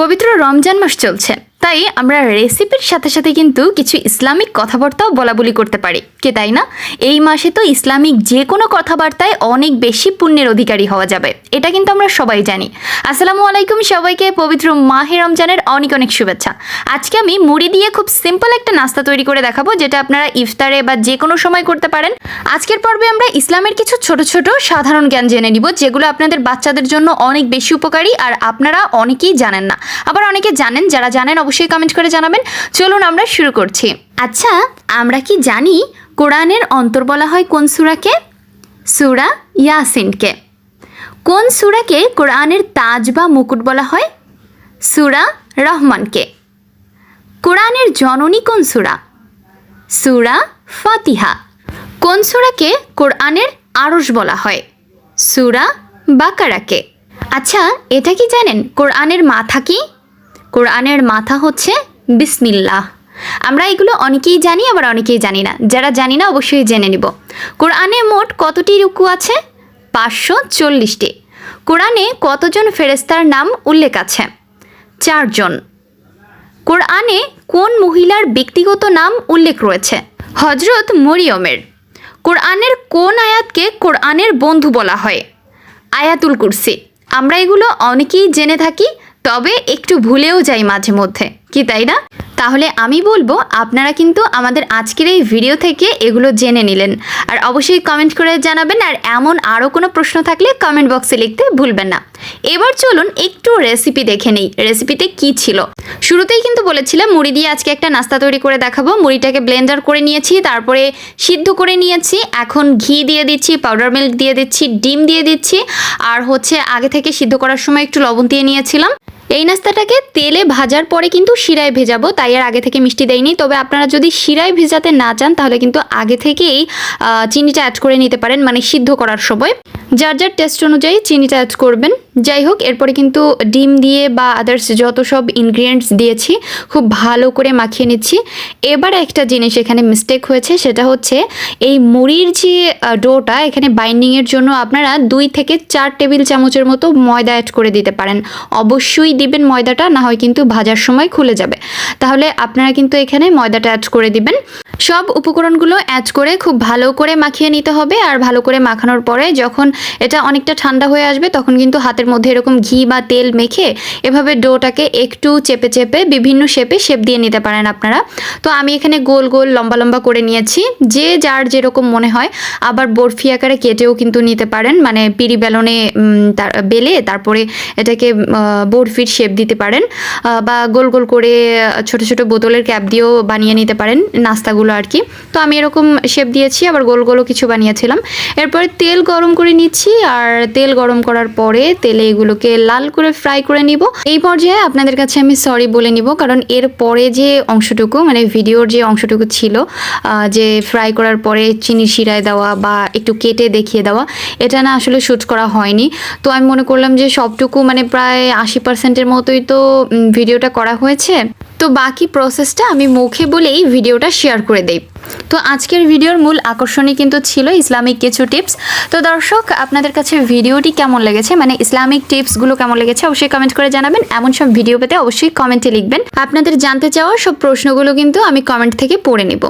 পবিত্র রমজান মাস চলছে। তাই আমরা রেসিপির সাথে সাথে কিন্তু কিছু ইসলামিক কথাবার্তাও বলা বলি করতে পারি। কে তাই না? এই মাসে তো ইসলামিক যে কোনো কথাবার্তায় অনেক বেশি পুণ্যের অধিকারী হওয়া যাবে। এটা কিন্তু আমরা সবাই জানি। আসসালামু আলাইকুম সবাইকে, পবিত্র মাহে রমজানের অনেক অনেক শুভেচ্ছা। আজকে আমি মুড়ি দিয়ে খুব সিম্পল একটা নাস্তা তৈরি করে দেখাবো, যেটা আপনারা ইফতারে বা যে কোনো সময় করতে পারেন। আজকের পর্বে আমরা ইসলামের কিছু ছোট ছোট সাধারণ জ্ঞান জেনে নিব, যেগুলো আপনাদের বাচ্চাদের জন্য অনেক বেশি উপকারী আর আপনারা অনেকেই জানেন না। আবার অনেকে জানেন, যারা জানেন অবশ্যই কমেন্ট করে জানাবেন। চলুন আমরা শুরু করছি। আচ্ছা আমরা কি জানি কোরআনের অন্তর বলা হয় কোন সুরাকে? সুরা ইয়াসিনকে। কোন সুরাকে কোরআনের তাজ বা মুকুট বলা হয়? সুরা রহমানকে। কোরআনের জননী কোন সুরা? সুরা ফাতিহা। কোন সুরাকে কোরআনের আরশ বলা হয়? সুরা বাকারাকে। আচ্ছা এটা কি জানেন? কোরআনের মাথা কি? কোরআনের মাথা হচ্ছে বিসমিল্লাহ। আমরা এগুলো অনেকেই জানি, আবার অনেকেই জানি না। যারা জানি না, অবশ্যই জেনে নিব। কোরআনে মোট কতটি রুকু আছে? পাঁচশো চল্লিশটি। কোরআনে কতজন ফেরেস্তার নাম উল্লেখ আছে? চারজন। কোরআনে কোন মহিলার ব্যক্তিগত নাম উল্লেখ রয়েছে? হজরত মরিয়মের। কোরআনের কোন আয়াতকে কোরআনের বন্ধু বলা হয়? আয়াতুল কুরসি। আমরা এগুলো অনেকেই জেনে থাকি তবে একটু ভুলেও যাই মাঝে মধ্যে। কি তাই না? তাহলে আমি বলব, আপনারা কিন্তু আমাদের আজকের এই ভিডিও থেকে এগুলো জেনে নিলেন। আর অবশ্যই কমেন্ট করে জানাবেন, আর এমন আরও কোনো প্রশ্ন থাকলে কমেন্ট বক্সে লিখতে ভুলবেন না। এবার চলুন একটু রেসিপি দেখে নেই রেসিপিতে কি ছিল? শুরুতেই কিন্তু বলেছিলাম, মুড়ি দিয়ে আজকে একটা নাস্তা তৈরি করে দেখাবো। মুড়িটাকে ব্লেন্ডার করে নিয়েছি, তারপরে সিদ্ধ করে নিয়েছি। এখন ঘি দিয়ে দিচ্ছি পাউডার মিল্ক দিয়ে দিচ্ছি, ডিম দিয়ে দিচ্ছি। আর হচ্ছে আগে থেকে সিদ্ধ করার সময় একটু লবণ দিয়ে নিয়েছিলাম। এই নাস্তাটাকে তেলে ভাজার পরে কিন্তু শিরায় ভেজাবো, তাই আর আগে থেকে মিষ্টি দেয়নি। তবে আপনারা যদি শিরায় ভেজাতে না চান, তাহলে কিন্তু আগে থেকেই চিনিটা অ্যাড করে নিতে পারেন মানে সিদ্ধ করার সময়। যার যার টেস্ট অনুযায়ী চিনিটা অ্যাড করবেন। যাই হোক, এরপরে কিন্তু ডিম দিয়ে বা আদার্স যত সব ইনগ্রিডিয়েন্টস দিয়েছি, খুব ভালো করে মাখিয়ে নিচ্ছি। এবার একটা জিনিস এখানে মিস্টেক হয়েছে, সেটা হচ্ছে এই মুড়ির যে ডোটা, এখানে বাইন্ডিংয়ের জন্য আপনারা দুই থেকে চার টেবিল চামচের মতো ময়দা অ্যাড করে দিতে পারেন। অবশ্যই দিবেন ময়দাটা, না হয় কিন্তু ভাজার সময় খুলে যাবে। তাহলে আপনারা কিন্তু এখানে ময়দাটা অ্যাড করে দিবেন। সব উপকরণগুলো অ্যাড করে খুব ভালো করে মাখিয়ে নিতে হবে আর ভালো করে মাখানোর পরে যখন এটা অনেকটা ঠান্ডা হয়ে আসবে তখন কিন্তু হাতের মধ্যে এরকম ঘি বা তেল মেখে এভাবে ডোটাকে একটু চেপে চেপে বিভিন্ন শেপে শেপ দিয়ে নিতে পারেন আপনারা। তো আমি এখানে গোল গোল লম্বা লম্বা করে নিয়েছি। যে যার যেরকম মনে হয়, আবার বরফি আকারে কেটেও কিন্তু নিতে পারেন। মানে পিড়ি বেলনে বেলে তারপরে এটাকে বরফির শেপ দিতে পারেন। বা গোল গোল করে ছোট ছোট বোতলের ক্যাপ দিয়েও বানিয়ে নিতে পারেন। নাস্তাগুলো আর কি। তো আমি এরকম শেপ দিয়েছি, আবার গোল গোলও কিছু বানিয়েছিলাম। এরপরে তেল গরম করে নিচ্ছি, আর তেল গরম করার পরে তেলে এগুলোকে লাল করে ফ্রাই করে নিব। এই পর্যায়ে আপনাদের কাছে আমি সরি বলে নিব, কারণ এর পরে যে অংশটুকু মানে ভিডিওর যে অংশটুকু ছিল যে ফ্রাই করার পরে চিনি শিরায় দেওয়া বা একটু কেটে দেখিয়ে দেওয়া, এটা না আসলে শ্যুট করা হয়নি। তো আমি মনে করলাম যে সবটুকু মানে প্রায় আশি পার্সেন্টের মতোই তো ভিডিওটা করা হয়েছে। তো বাকি প্রসেসটা আমি মুখে বলেই ভিডিওটা শেয়ার করে দেই। তো আজকের ভিডিওর মূল আকর্ষণই কিন্তু ছিল ইসলামিক কিছু টিপস তো দর্শক, আপনাদের কাছে ভিডিওটি কেমন লেগেছে? মানে ইসলামিক টিপসগুলো কেমন লেগেছে? অবশ্যই কমেন্ট করে জানাবেন। এমন সব ভিডিও পেতে অবশ্যই কমেন্টে লিখবেন। আপনাদের জানতে চাওয়া সব প্রশ্নগুলো কিন্তু আমি কমেন্ট থেকে পড়ে নিব।